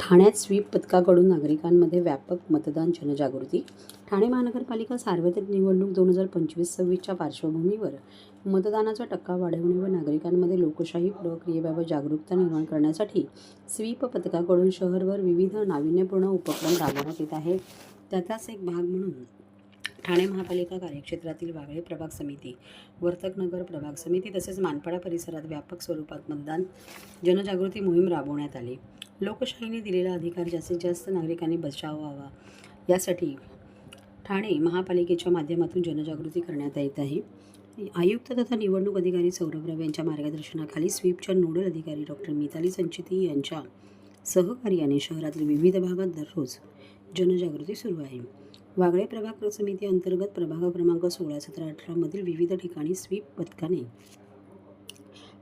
ठाण्यात स्वीप पथकाकडून नागरिकांमध्ये व्यापक मतदान जनजागृती. ठाणे महानगरपालिका सार्वत्रिक निवडणूक दोन हजार पंचवीस सव्वीसच्या पार्श्वभूमीवर मतदानाचा टक्का वाढवणे व नागरिकांमध्ये लोकशाही प्रक्रियेबाबत जागरूकता निर्माण करण्यासाठी स्वीप पथकाकडून शहरभर विविध नाविन्यपूर्ण उपक्रम राबवण्यात येत आहे त्याचाच एक भाग म्हणून ठाणे महापालिका कार्यक्षेत्रातील वागळे प्रभाग समिती वर्तकनगर प्रभाग समिती तसेच मानपाडा परिसरात व्यापक स्वरूपात मतदान जनजागृती मोहीम राबवण्यात आली. लोकशाहीने दिलेला अधिकार जास्तीत जास्त नागरिकांनी बचावावा यासाठी ठाणे महापालिकेच्या माध्यमातून जनजागृती करण्यात येत आहे. आयुक्त तथा निवडणूक अधिकारी सौरभ राव यांच्या मार्गदर्शनाखाली स्वीपच्या नोडल अधिकारी डॉक्टर मिताली संचिती यांच्या सहकार्याने शहरातील विविध भागात दररोज जनजागृती सुरू आहे. वागळे प्रभाग समिती अंतर्गत प्रभाग क्रमांक सोळा सतरा अठरामधील विविध ठिकाणी स्वीप पथकाने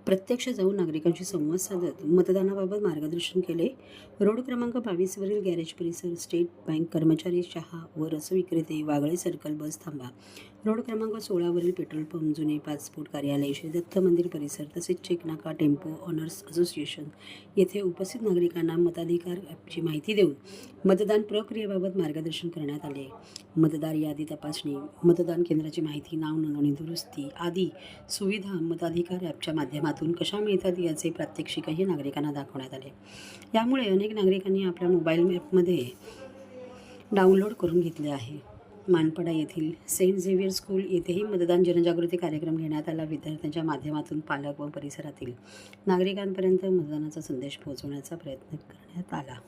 प्रत्यक्ष जाऊन नागरिकांशी संवाद साधत मतदानाबाबत मार्गदर्शन केले. रोड क्रमांक बावीसवरील गॅरेज परिसर स्टेट बँक कर्मचारी चहा व रसविक्रेते वागळे सर्कल बस थांबा. रोड क्रमांक सोळावरील पेट्रोल पंप जुने पासपोर्ट कार्यालय श्री दत्त मंदिर परिसर तसेच चेकनाका टेम्पो ऑनर्स असोसिएशन येथे उपस्थित नागरिकांना मताधिकार ॲपची माहिती देऊन मतदान प्रक्रियेबाबत मार्गदर्शन करण्यात आले. मतदार यादी तपासणी मतदान केंद्राची माहिती नाव नोंदणी दुरुस्ती आदी सुविधा मताधिकार ॲपच्या माध्यमात माध्यमातून कशा मिळतात याचे प्रात्यक्षिकही नागरिकांना दाखवण्यात आले. यामुळे अनेक नागरिकांनी आपल्या मोबाईल मॅपमध्ये डाउनलोड करून घेतले आहे. मानपडा येथील सेंट झेवियर स्कूल येथेही मतदान जनजागृती कार्यक्रम घेण्यात आला. विद्यार्थ्यांच्या माध्यमातून पालक व परिसरातील नागरिकांपर्यंत मतदानाचा संदेश पोहोचवण्याचा प्रयत्न करण्यात आला.